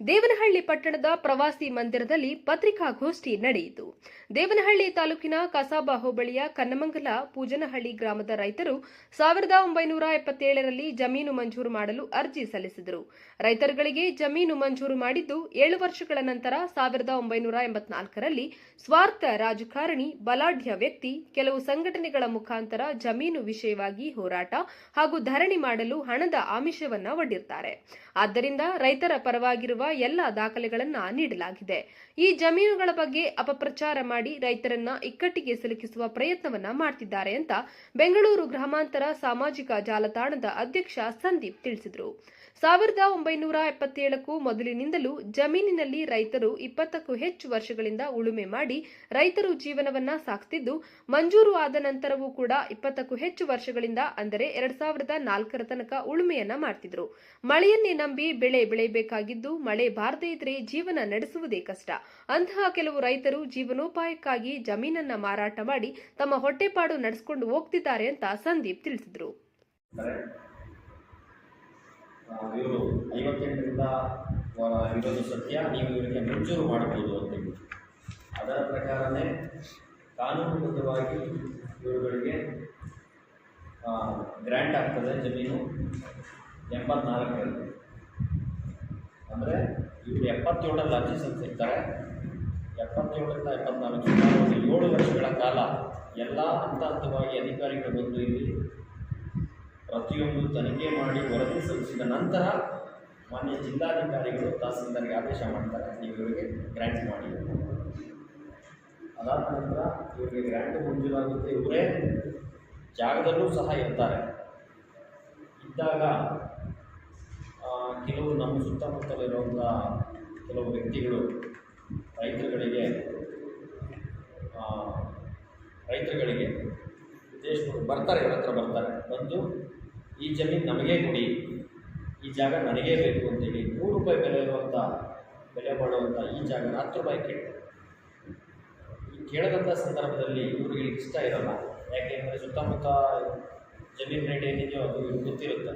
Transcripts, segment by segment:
ದೇವನಹಳ್ಳಿ ಪಟ್ಟಣದ ಪ್ರವಾಸಿ ಮಂದಿರದಲ್ಲಿ ಪತ್ರಿಕಾಗೋಷ್ಠಿ ನಡೆಯಿತು. ದೇವನಹಳ್ಳಿ ತಾಲೂಕಿನ ಕಸಾಬಾ ಹೋಬಳಿಯ ಕನ್ನಮಂಗಲ ಪೂಜನಹಳ್ಳಿ ಗ್ರಾಮದ ರೈತರು ಸಾವಿರದ ಒಂಬೈನೂರ ಎಪ್ಪತ್ತೇಳರಲ್ಲಿ ಜಮೀನು ಮಂಜೂರು ಮಾಡಲು ಅರ್ಜಿ ಸಲ್ಲಿಸಿದರು. ರೈತರುಗಳಿಗೆ ಜಮೀನು ಮಂಜೂರು ಮಾಡಿದ್ದು ಏಳು ವರ್ಷಗಳ ನಂತರ ಸಾವಿರದ ಒಂಬೈನೂರ ಎಂಬತ್ನಾಲ್ಕರಲ್ಲಿ ಸ್ವಾರ್ಥ ರಾಜಕಾರಣಿ, ಬಲಾಢ್ಯ ವ್ಯಕ್ತಿ, ಕೆಲವು ಸಂಘಟನೆಗಳ ಮುಖಾಂತರ ಜಮೀನು ವಿಷಯವಾಗಿ ಹೋರಾಟ ಹಾಗೂ ಧರಣಿ ಮಾಡಲು ಹಣದ ಆಮಿಷವನ್ನ ಒಡ್ಡಿರ್ತಾರೆ. ಆದ್ದರಿಂದ ರೈತರ ಪರವಾಗಿರುವ ಎಲ್ಲ ದಾಖಲೆಗಳನ್ನ ನೀಡಲಾಗಿದೆ. ಈ ಜಮೀನುಗಳ ಬಗ್ಗೆ ಅಪಪ್ರಚಾರ ಮಾಡಿ ರೈತರನ್ನ ಇಕ್ಕಟ್ಟಿಗೆ ಸಿಲುಕಿಸುವ ಪ್ರಯತ್ನವನ್ನ ಮಾಡ್ತಿದ್ದಾರೆ ಅಂತ ಬೆಂಗಳೂರು ಗ್ರಾಮಾಂತರ ಸಾಮಾಜಿಕ ಜಾಲತಾಣದ ಅಧ್ಯಕ್ಷ ಸಂದೀಪ್ ತಿಳಿಸಿದರು. ಸಾವಿರದ ಒಂಬೈನೂರ ಎಪ್ಪತ್ತೇಳಕ್ಕೂ ಮೊದಲಿನಿಂದಲೂ ಜಮೀನಿನಲ್ಲಿ ರೈತರು ಇಪ್ಪತ್ತಕ್ಕೂ ಹೆಚ್ಚು ವರ್ಷಗಳಿಂದ ಉಳುಮೆ ಮಾಡಿ ರೈತರು ಜೀವನವನ್ನ ಸಾಕ್ತಿದ್ದು, ಮಂಜೂರು ಆದ ನಂತರವೂ ಕೂಡ ಇಪ್ಪತ್ತಕ್ಕೂ ಹೆಚ್ಚು ವರ್ಷಗಳಿಂದ ಅಂದರೆ ಎರಡ್ ಸಾವಿರದ ನಾಲ್ಕರ ತನಕ ಉಳುಮೆಯನ್ನ ಮಾಡ್ತಿದ್ರು. ಮಳೆಯನ್ನೇ ನಂಬಿ ಬೆಳೆ ಬೆಳೆಯಬೇಕಾಗಿದ್ದು ಮಳೆ ಬಾರದೇ ಇದ್ರೆ ಜೀವನ ನಡೆಸುವುದೇ ಕಷ್ಟ. ಅಂತಹ ಕೆಲವು ರೈತರು ಜೀವನೋಪಾಯಕ್ಕಾಗಿ ಜಮೀನನ್ನ ಮಾರಾಟ ಮಾಡಿ ತಮ್ಮ ಹೊಟ್ಟೆಪಾಡು ನಡೆಸಿಕೊಂಡು ಹೋಗ್ತಿದ್ದಾರೆ ಅಂತ ಸಂದೀಪ್ ತಿಳಿಸಿದ್ರು. ಇವರು ಐವತ್ತೆಂಟರಿಂದ ಇರೋದು ಸತ್ಯ, ನೀವು ಇವರಿಗೆ ಮಂಜೂರು ಮಾಡಬಹುದು ಅಂತೇಳಿ ಅದರ ಪ್ರಕಾರನೇ ಕಾನೂನುಬದ್ಧವಾಗಿ ಇವರುಗಳಿಗೆ ಗ್ರ್ಯಾಂಟ್ ಆಗ್ತದೆ ಜಮೀನು ಎಂಬತ್ನಾಲ್ಕರಲ್ಲಿ. ಅಂದರೆ ಇವರು ಎಪ್ಪತ್ತೇಳರಲ್ಲಿ ಅರ್ಜಿ ಸಲ್ಲಿಸಿರ್ತಾರೆ. ಎಪ್ಪತ್ತೇಳರಿಂದ ಎಪ್ಪತ್ನಾಲ್ಕು ಒಂದು ಏಳು ವರ್ಷಗಳ ಕಾಲ ಎಲ್ಲ ಹಂತ ಹಂತವಾಗಿ ಅಧಿಕಾರಿಗಳು ಬಂದು ಇಲ್ಲಿ ಪ್ರತಿಯೊಂದು ತನಿಖೆ ಮಾಡಿ ವರದಿ ಸಲ್ಲಿಸಿದ ನಂತರ ಮಾನ್ಯ ಜಿಲ್ಲಾಧಿಕಾರಿಗಳು ತಹಸೀಲ್ದಾರ್ಗೆ ಆದೇಶ ಮಾಡ್ತಾರೆ. ನೀವು ಇವರಿಗೆ ಗ್ರ್ಯಾಂಟ್ ಮಾಡಿ. ಅದಾದ ನಂತರ ಇವರಿಗೆ ಗ್ರ್ಯಾಂಟ್ ಮಂಜೂರಾಗುತ್ತೆ. ಇವರೇ ಜಾಗದಲ್ಲೂ ಸಹ ಇರ್ತಾರೆ. ಇದ್ದಾಗ ಕೆಲವು ನಮ್ಮ ಸುತ್ತಮುತ್ತಲಿರುವಂಥ ಕೆಲವು ವ್ಯಕ್ತಿಗಳು ರೈತರುಗಳಿಗೆ ರೈತರುಗಳಿಗೆ ದೇಶದವರು ಬರ್ತಾರೆ, ಇವ್ರ ಹತ್ರ ಬರ್ತಾರೆ. ಬಂದು ಈ ಜಮೀನು ನಮಗೇ ಕೊಡಿ, ಈ ಜಾಗ ನನಗೇ ಬೇಕು ಅಂತೇಳಿ ನೂರು ರೂಪಾಯಿ ಬೆಲೆ ಇರುವಂಥ, ಬೆಲೆ ಮಾಡುವಂಥ ಈ ಜಾಗ ಹತ್ತು ರೂಪಾಯಿ ಕೇಳಿ. ಈ ಕೇಳದಂಥ ಸಂದರ್ಭದಲ್ಲಿ ಇವ್ರಿಗೆ ಇಷ್ಟ ಇರೋಲ್ಲ. ಯಾಕೆಂದರೆ ಸುತ್ತಮುತ್ತ ಜಮೀನು ರೇಟ್ ಏನಿದೆಯೋ ಅದು ಇವ್ರಿಗೆ ಗೊತ್ತಿರುತ್ತೆ.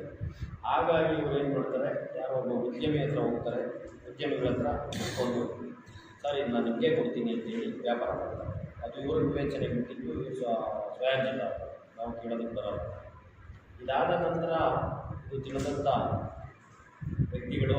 ಹಾಗಾಗಿ ಇವ್ರು ಏನು ಮಾಡ್ತಾರೆ? ಯಾರೋ ಒಬ್ಬ ಉದ್ಯಮಿ ಹತ್ರ ಹೋಗ್ತಾರೆ. ಉದ್ಯಮಿಗಳ ಹತ್ರ ಕೊಂಡು ಸರ್, ಇದು ನಾನು ನಿಮಗೆ ಕೊಡ್ತೀನಿ ಅಂತೇಳಿ ವ್ಯಾಪಾರ ಮಾಡ್ತಾರೆ. ಅದು ಇವರು ವಿವೇಚನೆ ಬಿಟ್ಟಿದ್ದು ಇವರು ಸ್ವ ಸ್ವಯಾಜಿತ ನಾವು ಕೇಳೋದಕ್ಕೆ ಬರೋಲ್ಲ. ಇದಾದ ನಂತರ ಇದು ವ್ಯಕ್ತಿಗಳು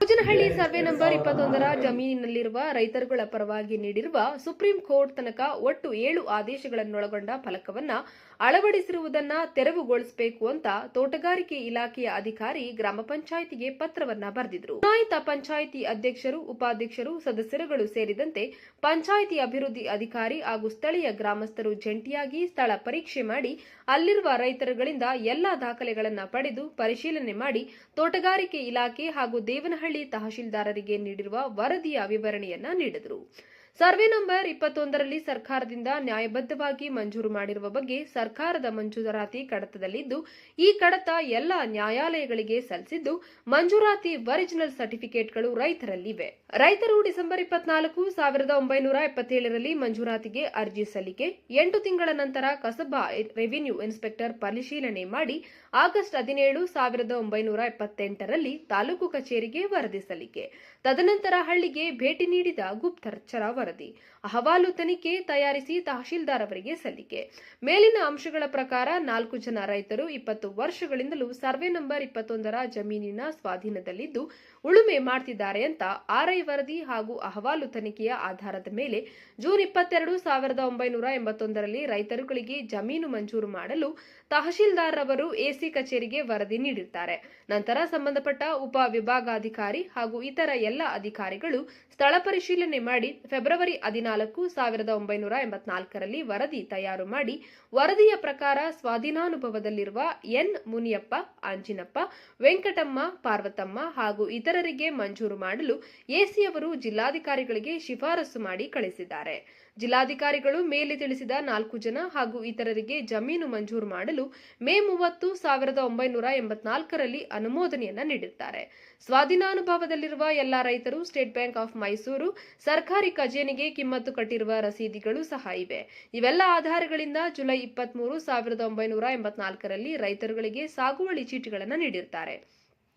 ಭೋಜನಹಳ್ಳಿ ಸರ್ವೆ ನಂಬರ್ ಇಪ್ಪತ್ತೊಂದರ ಜಮೀನಿನಲ್ಲಿರುವ ರೈತರುಗಳ ಪರವಾಗಿ ನೀಡಿರುವ ಸುಪ್ರೀಂ ಕೋರ್ಟ್ ತನಕ ಒಟ್ಟು ಏಳು ಆದೇಶಗಳನ್ನೊಳಗೊಂಡ ಫಲಕವನ್ನ ಅಳವಡಿಸಿರುವುದನ್ನ ತೆರವುಗೊಳಿಸಬೇಕು ಅಂತ ತೋಟಗಾರಿಕೆ ಇಲಾಖೆಯ ಅಧಿಕಾರಿ ಗ್ರಾಮ ಪಂಚಾಯಿತಿಗೆ ಪತ್ರವನ್ನ ಬರೆದಿದ್ರು. ಚುನಾಯಿತ ಪಂಚಾಯಿತಿ ಅಧ್ಯಕ್ಷರು, ಉಪಾಧ್ಯಕ್ಷರು, ಸದಸ್ಯರುಗಳು ಸೇರಿದಂತೆ ಪಂಚಾಯಿತಿ ಅಭಿವೃದ್ಧಿ ಅಧಿಕಾರಿ ಹಾಗೂ ಸ್ಥಳೀಯ ಗ್ರಾಮಸ್ಥರು ಜಂಟಿಯಾಗಿ ಸ್ಥಳ ಪರೀಕ್ಷೆ ಮಾಡಿ ಅಲ್ಲಿರುವ ರೈತರುಗಳಿಂದ ಎಲ್ಲಾ ದಾಖಲೆಗಳನ್ನ ಪಡೆದು ಪರಿಶೀಲನೆ ಮಾಡಿ ತೋಟಗಾರಿಕೆ ಇಲಾಖೆ ಹಾಗೂ ದೇವನಹಳ್ಳಿ ತಹಶೀಲ್ದಾರರಿಗೆ ನೀಡಿರುವ ವರದಿಯ ವಿವರಣೆಯನ್ನ ನೀಡಿದರು. ಸರ್ವೆ ನಂಬರ್ ಇಪ್ಪತ್ತೊಂದರಲ್ಲಿ ಸರ್ಕಾರದಿಂದ ನ್ಯಾಯಬದ್ಧವಾಗಿ ಮಂಜೂರು ಮಾಡಿರುವ ಬಗ್ಗೆ ಸರ್ಕಾರದ ಮಂಜೂರಾತಿ ಕಡತದಲ್ಲಿದ್ದು, ಈ ಕಡತ ಎಲ್ಲ ನ್ಯಾಯಾಲಯಗಳಿಗೆ ಸಲ್ಲಿಸಿದ್ದು, ಮಂಜೂರಾತಿ ಒರಿಜಿನಲ್ ಸರ್ಟಿಫಿಕೇಟ್ಗಳು ರೈತರಲ್ಲಿವೆ. ರೈತರು ಡಿಸೆಂಬರ್ ಇಪ್ಪತ್ನಾಲ್ಕು ಸಾವಿರದ ಒಂಬೈನೂರ ಎಪ್ಪತ್ತೇಳರಲ್ಲಿ ಮಂಜೂರಾತಿಗೆ ಅರ್ಜಿ ಸಲ್ಲಿಕೆ, ಎಂಟು ತಿಂಗಳ ನಂತರ ಕಸಬಾ ರೆವಿನ್ಯೂ ಇನ್ಸ್ಪೆಕ್ಟರ್ ಪರಿಶೀಲನೆ ಮಾಡಿ, ಆಗಸ್ಟ್ ಹದಿನೇಳು ಸಾವಿರದ ಒಂಬೈನೂರ ಎಪ್ಪತ್ತೆಂಟರಲ್ಲಿ ತಾಲೂಕು ಕಚೇರಿಗೆ ವರದಿ ಸಲ್ಲಿಕೆ. ತದನಂತರ ಹಳ್ಳಿಗೆ ಭೇಟಿ ನೀಡಿದ ಗುಪ್ತಚರ ವರದಿ. ಅಹವಾಲು ತನಿಖೆ ತಯಾರಿಸಿ ತಹಶೀಲ್ದಾರ್ ಅವರಿಗೆ ಸಲ್ಲಿಕೆ. ಮೇಲಿನ ಅಂಶಗಳ ಪ್ರಕಾರ ನಾಲ್ಕು ಜನ ರೈತರು ಇಪ್ಪತ್ತು ವರ್ಷಗಳಿಂದಲೂ ಸರ್ವೆ ನಂಬರ್ ಇಪ್ಪತ್ತೊಂದರ ಜಮೀನಿನ ಸ್ವಾಧೀನದಲ್ಲಿದ್ದು, ಉಳುಮೆ ಮಾಡ್ತಿದ್ದಾರೆ ಅಂತ ಆರ್ಐ ವರದಿ ಹಾಗೂ ಅಹವಾಲು ತನಿಖೆಯ ಆಧಾರದ ಮೇಲೆ ಜೂನ್ ಇಪ್ಪತ್ತೆರಡು ಸಾವಿರದ ಒಂಬೈನೂರ ಎಂಬತ್ತೊಂದರಲ್ಲಿ ರೈತರುಗಳಿಗೆ ಜಮೀನು ಮಂಜೂರು ಮಾಡಲು ತಹಶೀಲ್ದಾರ್ ಅವರು ಎಸಿ ಕಚೇರಿಗೆ ವರದಿ ನೀಡಿರ್ತಾರೆ. ನಂತರ ಸಂಬಂಧಪಟ್ಟ ಉಪ ವಿಭಾಗಾಧಿಕಾರಿ ಹಾಗೂ ಇತರ ಎಲ್ಲ ಅಧಿಕಾರಿಗಳು ಸ್ಥಳ ಪರಿಶೀಲನೆ ಮಾಡಿ ಫೆಬ್ರವರಿ ಹದಿನಾಲ್ಕು ಸಾವಿರದ ಒಂಬೈನೂರ ಎಂಬತ್ನಾಲ್ಕರಲ್ಲಿ ವರದಿ ತಯಾರು ಮಾಡಿ ವರದಿಯ ಪ್ರಕಾರ ಸ್ವಾಧೀನಾನುಭವದಲ್ಲಿರುವ ಎನ್ ಮುನಿಯಪ್ಪ ಆಂಜಿನಪ್ಪ ವೆಂಕಟಮ್ಮ, ಪಾರ್ವತಮ್ಮ ಹಾಗೂ ಇತರರಿಗೆ ಮಂಜೂರು ಮಾಡಲು ಎಸಿಯವರು ಜಿಲ್ಲಾಧಿಕಾರಿಗಳಿಗೆ ಶಿಫಾರಸು ಮಾಡಿ ಕಳಿಸಿದ್ದಾರೆ. ಜಿಲ್ಲಾಧಿಕಾರಿಗಳು ಮೇಲೆ ತಿಳಿಸಿದ ನಾಲ್ಕು ಜನ ಹಾಗೂ ಇತರರಿಗೆ ಜಮೀನು ಮಂಜೂರು ಮಾಡಲು ಮೇ ಮೂವತ್ತು ಸಾವಿರದ ಒಂಬೈನೂರ ಎಂಬತ್ನಾಲ್ಕರಲ್ಲಿ ಅನುಮೋದನೆಯನ್ನ ನೀಡಿದ್ದಾರೆ. ಸ್ವಾಧೀನಾನುಭವದಲ್ಲಿರುವ ಎಲ್ಲಾ ರೈತರು ಸ್ಟೇಟ್ ಬ್ಯಾಂಕ್ ಆಫ್ ಮೈಸೂರು ಸರ್ಕಾರಿ ಖಜಾನೆಗೆ ಕಿಮ್ಮತ್ತು ಕಟ್ಟಿರುವ ರಸೀದಿಗಳು ಸಹ ಇವೆ. ಇವೆಲ್ಲ ಆಧಾರಗಳಿಂದ ಜುಲೈ ಇಪ್ಪತ್ಮೂರು ಸಾವಿರದ ಒಂಬೈನೂರ ಎಂಬತ್ನಾಲ್ಕರಲ್ಲಿ ರೈತರುಗಳಿಗೆ ಸಾಗುವಳಿ ಚೀಟಿಗಳನ್ನು ನೀಡಿರ್ತಾರೆ.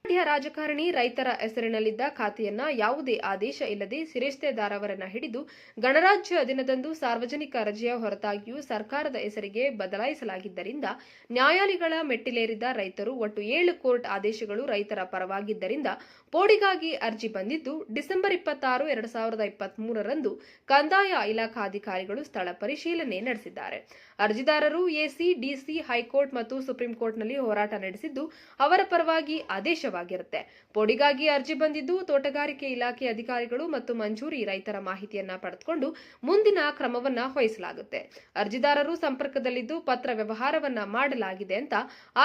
ಮಂಡ್ಯ ರಾಜಕಾರಣಿ ರೈತರ ಹೆಸರಿನಲ್ಲಿದ್ದ ಖಾತೆಯನ್ನ ಯಾವುದೇ ಆದೇಶ ಇಲ್ಲದೆ ಸಿರಿಸ್ತೆದಾರವರನ್ನ ಹಿಡಿದು ಗಣರಾಜ್ಯ ದಿನದಂದು ಸಾರ್ವಜನಿಕ ರಜೆಯ ಹೊರತಾಗಿಯೂ ಸರ್ಕಾರದ ಹೆಸರಿಗೆ ಬದಲಾಯಿಸಲಾಗಿದ್ದರಿಂದ ನ್ಯಾಯಾಲಯಗಳ ಮೆಟ್ಟಿಲೇರಿದ ರೈತರು ಒಟ್ಟು ಏಳು ಕೋರ್ಟ್ ಆದೇಶಗಳು ರೈತರ ಪರವಾಗಿದ್ದರಿಂದ ಪೋಡಿಗಾಗಿ ಅರ್ಜಿ ಬಂದಿದ್ದು ಡಿಸೆಂಬರ್ ಇಪ್ಪತ್ತಾರು, ಎರಡು ಸಾವಿರದ ಇಪ್ಪತ್ಮೂರರಂದು ಕಂದಾಯ ಇಲಾಖಾಧಿಕಾರಿಗಳು ಸ್ಥಳ ಪರಿಶೀಲನೆ ನಡೆಸಿದ್ದಾರೆ. ಅರ್ಜಿದಾರರು ಎಸಿ, ಡಿಸಿ, ಹೈಕೋರ್ಟ್ ಮತ್ತು ಸುಪ್ರೀಂ ಕೋರ್ಟ್ನಲ್ಲಿ ಹೋರಾಟ ನಡೆಸಿದ್ದು ಅವರ ಪರವಾಗಿ ಆದೇಶವಾಗಿರುತ್ತೆ. ಪೋಡಿಗಾಗಿ ಅರ್ಜಿ ಬಂದಿದ್ದು ತೋಟಗಾರಿಕೆ ಇಲಾಖೆ ಅಧಿಕಾರಿಗಳು ಮತ್ತು ಮಂಜೂರಿ ರೈತರ ಮಾಹಿತಿಯನ್ನ ಪಡೆದುಕೊಂಡು ಮುಂದಿನ ಕ್ರಮವನ್ನ ವಹಿಸಲಾಗುತ್ತೆ. ಅರ್ಜಿದಾರರು ಸಂಪರ್ಕದಲ್ಲಿದ್ದು ಪತ್ರ ವ್ಯವಹಾರವನ್ನ ಮಾಡಲಾಗಿದೆ ಅಂತ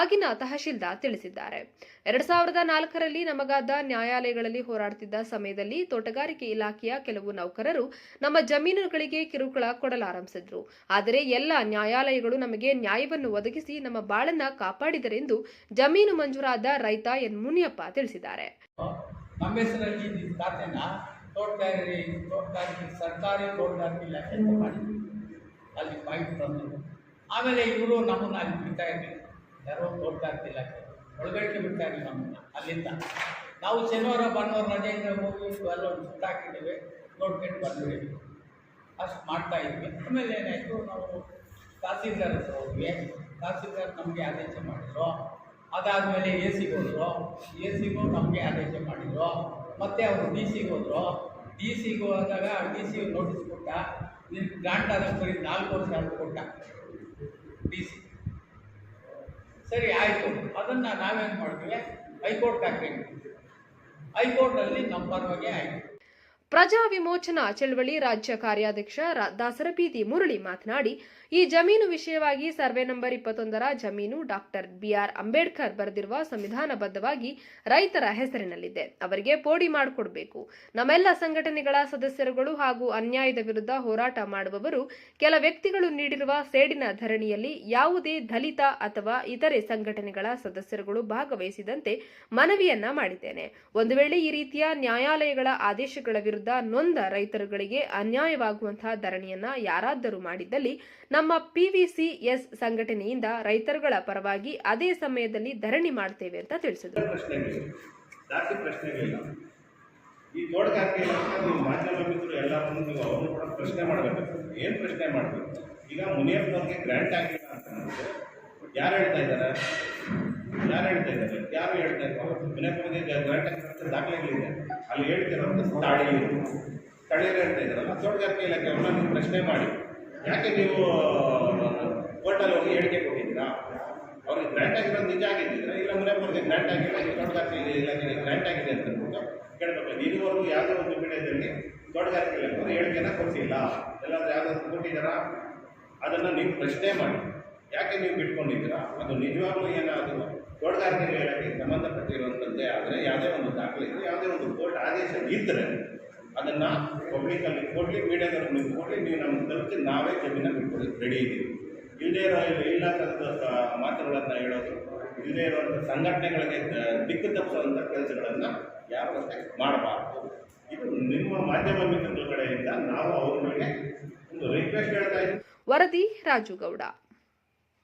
ಆಗಿನ ತಹಶೀಲ್ದಾರ್ ತಿಳಿಸಿದ್ದಾರೆ. ಎರಡ್ ಸಾವಿರದ ನಾಲ್ಕರಲ್ಲಿ ನಮಗಾದ ನ್ಯಾಯಾಲಯಗಳಲ್ಲಿ ಹೋರಾಡುತ್ತಿದ್ದ ಸಮಯದಲ್ಲಿ ತೋಟಗಾರಿಕೆ ಇಲಾಖೆಯ ಕೆಲವು ನೌಕರರು ನಮ್ಮ ಜಮೀನುಗಳಿಗೆ ಕಿರುಕುಳ ಕೊಡಲಾರಂಭಿಸಿದ್ರು. ಆದರೆ ಎಲ್ಲ ನ್ಯಾಯಾಲಯಗಳು ನಮಗೆ ನ್ಯಾಯವನ್ನು ಒದಗಿಸಿ ನಮ್ಮ ಬಾಳನ್ನ ಕಾಪಾಡಿದರೆಂದು ಜಮೀನು ಮಂಜೂರಾದ ರೈತ ಎನ್ ಮುನಿಯಪ್ಪ ತಿಳಿಸಿದ್ದಾರೆ. ತೋಟಗಾರಿಕೆ ಸರ್ಕಾರಿ ಅಲ್ಲಿ ಆಮೇಲೆ ಇವರು ನಮ್ಮನ್ನು ಅಲ್ಲಿ ಬಿಡ್ತಾ ಇರಲಿಲ್ಲ ಯಾರೋ ತೋಟಗಾರಿಕೆ ಇಲಾಖೆ. ಒಳಗಡೆ ಬಿಡ್ತಾ ಇರಲಿಲ್ಲ ನಮ್ಮನ್ನು ಅಲ್ಲಿಂದ. ನಾವು ಶನಿವಾರ, ಭಾನುವಾರ ರಜೆಯಿಂದ ಹೋಗಿ ಎಲ್ಲ ಸುತ್ತಾಕಿದ್ದೇವೆ ನೋಡ್ಕೊಂಡು ಬಂದ್ವಿ. ಅಷ್ಟು ಮಾಡ್ತಾ ಇದ್ವಿ. ಆಮೇಲೆ ಏನಾಯಿತು, ನಾವು ತಹಸೀಲ್ದಾರ್ ಹತ್ರ ಹೋದ್ವಿ. ತಹಸೀಲ್ದಾರ್ ನಮಗೆ ಆದೇಶ ಮಾಡಿದ್ರು. ಅದಾದಮೇಲೆ ಎ ಸಿಗೆ ಹೋದ್ರು. ಎ ಸಿಗೂ ನಮಗೆ ಆದೇಶ ಮಾಡಿದ್ರು. ಮತ್ತೆ ಅವರು ಡಿ ಸಿಗೆ ಹೋದ್ರು. ಡಿ ಸಿಗೆ ಹೋದಾಗ ಡಿ ಸಿ ನೋಟಿಸ್ ಕೊಟ್ಟ ನಿನ್ನ ಗ್ರಾಂಟ್ ಆದ ಬರೀ ನಾಲ್ಕು ವರ್ಷ ಅಂತ ಕೊಟ್ಟ ಡಿ ಸಿ ಸರಿ, ಆಯಿತು. ಅದನ್ನು ನಾವೇನು ಮಾಡ್ತೀವಿ ಹೈಕೋರ್ಟ್ ಹಾಕ್ತೀವಿ ಹೈಕೋರ್ಟಲ್ಲಿ ನಮ್ಮ ಪರವಾಗಿ ಆಯಿತು. ಪ್ರಜಾ ವಿಮೋಚನಾ ಚಳವಳಿ ರಾಜ್ಯ ಕಾರ್ಯಾಧ್ಯಕ್ಷ ದಾಸರಬೀದಿ ಮುರಳಿ ಮಾತನಾಡಿ ಈ ಜಮೀನು ವಿಷಯವಾಗಿ ಸರ್ವೆ ನಂಬರ್ ಇಪ್ಪತ್ತೊಂದರ ಜಮೀನು ಡಾಕ್ಟರ್ ಬಿಆರ್ ಅಂಬೇಡ್ಕರ್ ಬರೆದಿರುವ ಸಂವಿಧಾನಬದ್ಧವಾಗಿ ರೈತರ ಹೆಸರಿನಲ್ಲಿದೆ. ಅವರಿಗೆ ಪೋಡಿ ಮಾಡಿಕೊಡ್ಬೇಕು. ನಮ್ಮೆಲ್ಲ ಸಂಘಟನೆಗಳ ಸದಸ್ಯರುಗಳು ಹಾಗೂ ಅನ್ಯಾಯದ ವಿರುದ್ಧ ಹೋರಾಟ ಮಾಡುವವರು ಕೆಲ ವ್ಯಕ್ತಿಗಳು ನೀಡಿರುವ ಸೇಡಿನ ಧರಣಿಯಲ್ಲಿ ಯಾವುದೇ ದಲಿತ ಅಥವಾ ಇತರೆ ಸಂಘಟನೆಗಳ ಸದಸ್ಯರುಗಳು ಭಾಗವಹಿಸಿದಂತೆ ಮನವಿಯನ್ನ ಮಾಡಿದ್ದೇನೆ. ಒಂದು ವೇಳೆ ಈ ರೀತಿಯ ನ್ಯಾಯಾಲಯಗಳ ಆದೇಶಗಳ ವಿರುದ್ಧ ನೊಂದ ರೈತರುಗಳಿಗೆ ಅನ್ಯಾಯವಾಗುವಂತಹ ಧರಣಿಯನ್ನ ಯಾರಾದರೂ ಮಾಡಿದ್ದಲ್ಲಿ ಪಿವಿಸಿಎಸ್ ಸಂಘಟನೆಯಿಂದ ರೈತರುಗಳ ಪರವಾಗಿ ಅದೇ ಸಮಯದಲ್ಲಿ ಧರಣಿ ಮಾಡ್ತೇವೆ ಅಂತ ತಿಳಿಸಿದರು. ಈ ತೋಟಗಾರಿಕೆ ನೀವು ಮಾಧ್ಯಮ ಮಿತ್ರರು ಎಲ್ಲರನ್ನು ನೀವು ಅವ್ರನ್ನು ಕೂಡ ಪ್ರಶ್ನೆ ಮಾಡಬೇಕು. ಏನು ಪ್ರಶ್ನೆ ಮಾಡಬೇಕು? ಈಗ ಮುನಿಯಪ್ಪನವ್ರಿಗೆ ಗ್ರ್ಯಾಂಟ್ ಆಗಿಲ್ಲ ಅಂತ ಅಂದ್ಬಿಟ್ಟು ಯಾರು ಹೇಳ್ತಾ ಇದ್ದಾರೆ? ಯಾರು ಹೇಳ್ತಾ ಇದ್ದಾರೆ? ಯಾರು ಹೇಳ್ತಾ ಇದ್ದಾರೆ? ಮುನಿಯಪ್ಪನಿಗೆ ಗ್ರ್ಯಾಂಟ್ ಆಗಿರೋ ದಾಖಲೆಗಳಿದೆ. ಅಲ್ಲಿ ಹೇಳ್ತಿರೋದು ಸ್ಥಳೀಯರು. ಸ್ಥಳೀಯರು ಹೇಳ್ತಾ ಇದ್ದಾರಲ್ಲ, ತೋಟಗಾರಿಕೆ ಇಲಾಖೆ ಅವ್ರನ್ನ ನೀವು ಪ್ರಶ್ನೆ ಮಾಡಿ. ಯಾಕೆ ನೀವು ಕೋರ್ಟಲ್ಲಿ ಹೋಗಿ ಹೇಳಿಕೆ ಕೊಟ್ಟಿದ್ದೀರಾ? ಅವ್ರಿಗೆ ಗ್ರ್ಯಾಂಟ್ ಆಗಿರೋದು ನಿಜ ಆಗಿದ್ದಿದ್ರೆ ಇಲ್ಲ ಮುನಿಯಪ್ಪನಿಗೆ ಗ್ರ್ಯಾಂಟ್ ಆಗಿಲ್ಲ ಈ ತೋಟಗಾರಿಕೆ ಇಲಾಖೆಗೆ ಗ್ರ್ಯಾಂಟ್ ಆಗಿದೆ ಅಂತ ಅಂದ್ಬಿಟ್ಟು ಕೇಳಬೇಕು. ಇದುವರೆಗೂ ಯಾವುದೇ ಒಂದು ಮೀಡಿಯಾದಲ್ಲಿ ತೋಟಗಾರಿಕೆ ಇಲಾಖೆ ಹೇಳಿಕೆನ ಕೊಟ್ಟಿಲ್ಲ. ಎಲ್ಲಾದರೂ ಯಾವುದಾದ್ರು ಕೊಟ್ಟಿದ್ದಾರಾ? ಅದನ್ನು ನೀವು ಪ್ರಶ್ನೆ ಮಾಡಿ. ಯಾಕೆ ನೀವು ಬಿಟ್ಕೊಂಡಿದ್ದೀರಾ? ಅದು ನಿಜವಾಗ್ಲೂ ಏನಾದರೂ ತೋಟಗಾರಿಕೆ ಇಲಾಖೆಗೆ ಸಂಬಂಧಪಟ್ಟಿರುವಂಥದ್ದೇ ಆದರೆ ಯಾವುದೇ ಒಂದು ದಾಖಲೆ ಯಾವುದೇ ಒಂದು ಕೋರ್ಟ್ ಆದೇಶ ಇದ್ದರೆ ಅದನ್ನು ಪಬ್ಲಿಕಲ್ಲಿ ಕೊಡಲಿ ಮೀಡಿಯಾದವ್ರು ನೀವು ಕೊಡಲಿ, ನೀವು ನಮ್ಮ ತಲುಪಿ ನಾವೇ ಜಮೀನ ಬಿಟ್ಕೊಡೋದು ರೆಡಿ ಇದ್ದೀವಿ. ಇಲ್ಲದೇ ಇರೋ ಇಲ್ಲ ತರದ ಮಾತುಗಳನ್ನು ಹೇಳೋದು ಇಲ್ಲದೇ ಇರುವಂಥ ಸಂಘಟನೆಗಳಿಗೆ ದಿಕ್ಕು ತಪ್ಪಿಸುವಂಥ ಕೆಲಸಗಳನ್ನು ಯಾರು ಮಾಡಬಾರ್ದು. ಇದು ನಿಮ್ಮ ಮಾಧ್ಯಮ ಮಿತ್ರಗಳ ಕಡೆಯಿಂದ ನಾವು ಅವ್ರ ಒಂದು ರಿಕ್ವೆಸ್ಟ್ ಹೇಳ್ತಾ ಇದ್ದೀವಿ. ವರದಿ ರಾಜುಗೌಡ.